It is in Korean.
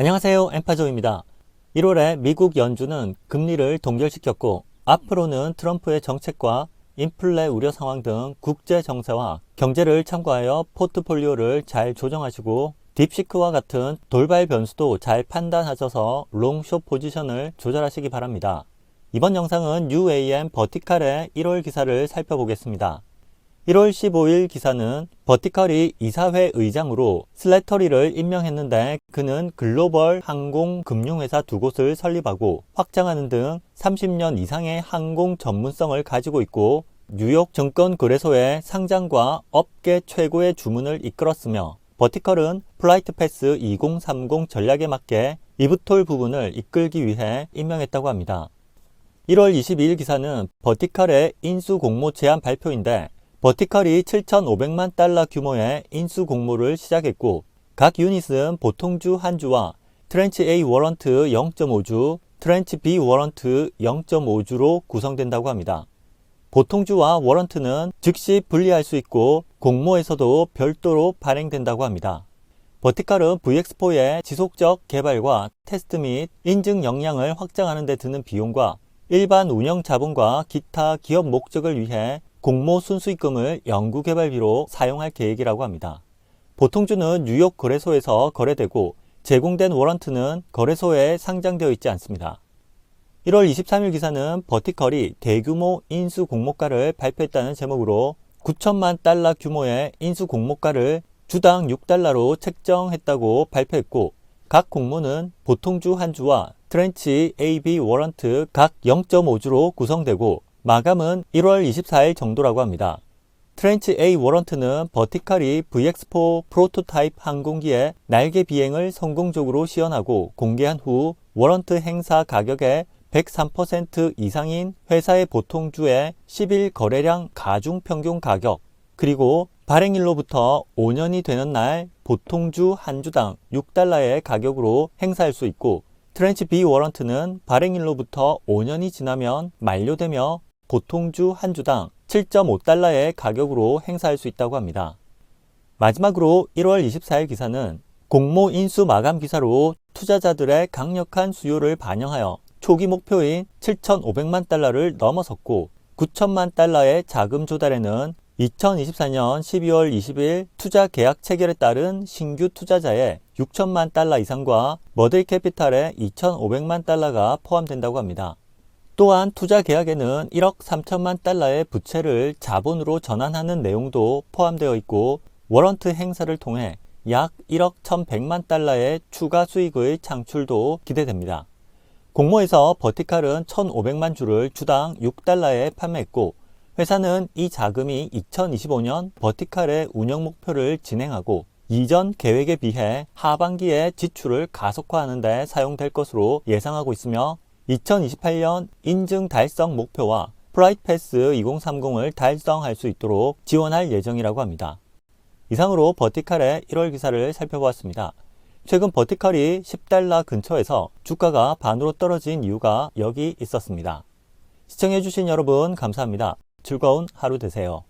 안녕하세요. 엠파조입니다. 1월에 미국 연준은 금리를 동결시켰고 앞으로는 트럼프의 정책과 인플레 우려 상황 등 국제 정세와 경제를 참고하여 포트폴리오를 잘 조정하시고 딥시크와 같은 돌발 변수도 잘 판단하셔서 롱숏 포지션을 조절하시기 바랍니다. 이번 영상은 UAM 버티칼의 1월 기사를 살펴보겠습니다. 1월 15일 기사는 버티컬이 이사회 의장으로 슬래터리를 임명했는데 그는 글로벌 항공 금융회사 두 곳을 설립하고 확장하는 등 30년 이상의 항공 전문성을 가지고 있고 뉴욕 증권 거래소의 상장과 업계 최고의 주문을 이끌었으며 버티컬은 플라이트 패스 2030 전략에 맞게 이브톨 부분을 이끌기 위해 임명했다고 합니다. 1월 22일 기사는 버티컬의 인수 공모 제안 발표인데 버티컬이 7,500만 달러 규모의 인수 공모를 시작했고 각 유닛은 보통주 한 주와 트렌치 A 워런트 0.5주, 트렌치 B 워런트 0.5주로 구성된다고 합니다. 보통주와 워런트는 즉시 분리할 수 있고 공모에서도 별도로 발행된다고 합니다. 버티컬은 VX4의 지속적 개발과 테스트 및 인증 역량을 확장하는 데 드는 비용과 일반 운영 자본과 기타 기업 목적을 위해 공모 순수익금을 연구개발비로 사용할 계획이라고 합니다. 보통주는 뉴욕 거래소에서 거래되고 제공된 워런트는 거래소에 상장되어 있지 않습니다. 1월 23일 기사는 버티컬이 대규모 인수 공모가를 발표했다는 제목으로 9천만 달러 규모의 인수 공모가를 주당 6달러로 책정했다고 발표했고 각 공모는 보통주 한 주와 트렌치 AB 워런트 각 0.5주로 구성되고 마감은 1월 24일 정도라고 합니다. 트렌치 A 워런트는 버티칼이 VX4 프로토타입 항공기의 날개 비행을 성공적으로 시연하고 공개한 후 워런트 행사 가격의 103% 이상인 회사의 보통주의 10일 거래량 가중 평균 가격 그리고 발행일로부터 5년이 되는 날 보통주 한 주당 6달러의 가격으로 행사할 수 있고 트렌치 B 워런트는 발행일로부터 5년이 지나면 만료되며 보통주 한 주당 7.5달러의 가격으로 행사할 수 있다고 합니다. 마지막으로 1월 24일 기사는 공모 인수 마감 기사로 투자자들의 강력한 수요를 반영하여 초기 목표인 7,500만 달러를 넘어섰고 9천만 달러의 자금 조달에는 2024년 12월 20일 투자 계약 체결에 따른 신규 투자자의 6천만 달러 이상과 머들 캐피탈의 2,500만 달러가 포함된다고 합니다. 또한 투자 계약에는 1억 3천만 달러의 부채를 자본으로 전환하는 내용도 포함되어 있고 워런트 행사를 통해 약 1억 1,100만 달러의 추가 수익의 창출도 기대됩니다. 공모에서 버티칼은 1,500만 주를 주당 6달러에 판매했고 회사는 이 자금이 2025년 버티칼의 운영 목표를 진행하고 이전 계획에 비해 하반기에 지출을 가속화하는 데 사용될 것으로 예상하고 있으며 2028년 인증 달성 목표와 프라이트 패스 2030을 달성할 수 있도록 지원할 예정이라고 합니다. 이상으로 버티칼의 1월 기사를 살펴보았습니다. 최근 버티칼이 10달러 근처에서 주가가 반으로 떨어진 이유가 여기 있었습니다. 시청해주신 여러분 감사합니다. 즐거운 하루 되세요.